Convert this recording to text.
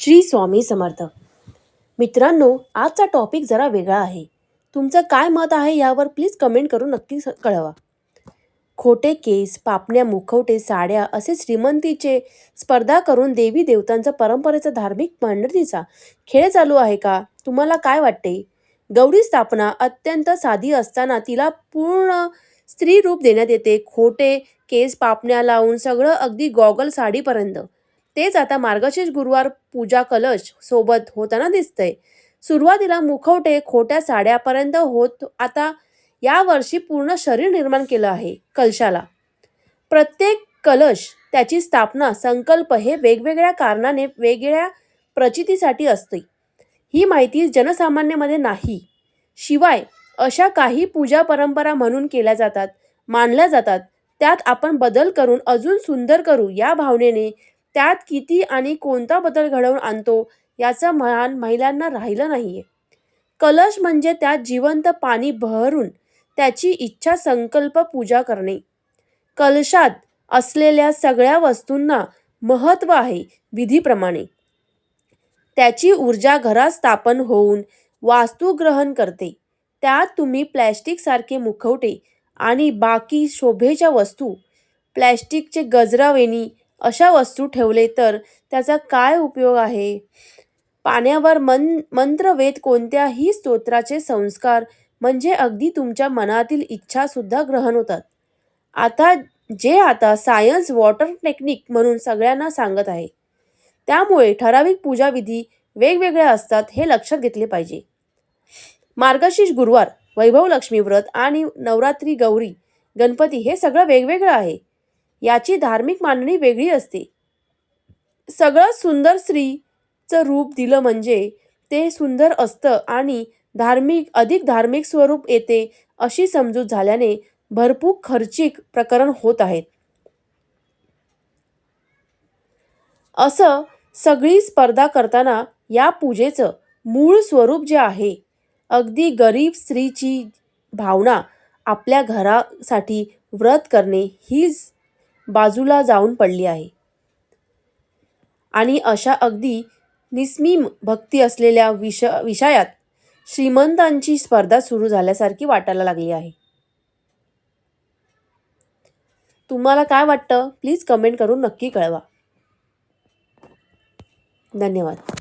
श्री स्वामी समर्थ. मित्रांनो आजचा टॉपिक जरा वेगळा आहे. तुमचं काय मत आहे यावर प्लीज कमेंट करून नक्की कळवा. खोटे केस पापण्या मुखवटे साड्या असे श्रीमंतीचे स्पर्धा करून देवी देवतांचा परंपरेचा धार्मिक मंडळीचा खेळ चालू आहे का? तुम्हाला काय वाटते? गौरी स्थापना अत्यंत साधी असताना तिला पूर्ण स्त्री रूप देण्यात येते. खोटे केस पापण्या लावून सगळं अगदी गॉगल साडीपर्यंत. तेच आता मार्गशीर्ष गुरुवार पूजा कलश सोबत होताना दिसतंय. सुरुवातीला मुखवटे खोट्या साड्यापर्यंत होत आता या वर्षी पूर्ण शरीर निर्माण केलं आहे कलशाला. प्रत्येक कलश त्याची स्थापना संकल्प हे वेगवेगळ्या कारणाने वेगळ्या प्रचितीसाठी असते. ही माहिती जनसामान्यामध्ये नाही. शिवाय अशा काही पूजा परंपरा म्हणून केल्या जातात मानल्या जातात. त्यात आपण बदल करून अजून सुंदर करू या भावनेने त्यात किती आणि कोणता बदल घडवून आणतो याचं मान महिलांना राहिलं नाहीये. कलश म्हणजे त्यात जिवंत पाणी बहरून त्याची इच्छा संकल्प पूजा करणे. कलशात असलेल्या सगळ्या वस्तूंना महत्त्व आहे विधीप्रमाणे. त्याची ऊर्जा घरात स्थापन होऊन वास्तू ग्रहण करते. त्यात तुम्ही प्लॅस्टिकसारखे मुखवटे आणि बाकी शोभेच्या वस्तू प्लॅस्टिकचे गजरावेणी अशा वस्तू ठेवले तर त्याचा काय उपयोग आहे? पाण्यावर मन मंत्रवेद कोणत्याही स्तोत्राचे संस्कार म्हणजे अगदी तुमच्या मनातील इच्छासुद्धा ग्रहण होतात. आता जे आता सायन्स वॉटर टेक्निक म्हणून सगळ्यांना सांगत आहे. त्यामुळे ठराविक पूजाविधी वेगवेगळ्या असतात हे लक्षात घेतले पाहिजे. मार्गशीर्ष गुरुवार वैभव लक्ष्मी व्रत आणि नवरात्री गौरी गणपती हे सगळं वेगवेगळं आहे. याची धार्मिक मांडणी वेगळी असते. सगळं सुंदर स्त्रीचं रूप दिलं म्हणजे ते सुंदर असतं आणि धार्मिक अधिक धार्मिक स्वरूप येते अशी समजूत झाल्याने भरपूर खर्चिक प्रकरण होत आहेत. असं सगळी स्पर्धा करताना या पूजेचं मूळ स्वरूप जे आहे अगदी गरीब स्त्रीची भावना आपल्या घरासाठी व्रत करणे हीच बाजूला जाऊन पडली आहे. आणि अशा अगदी निस्मी भक्ती असलेल्या विष विषयात श्रीमंतांची स्पर्धा सुरू झाल्यासारखी वाटायला लागली आहे. तुम्हाला काय वाटतं? प्लीज कमेंट करून नक्की कळवा. धन्यवाद.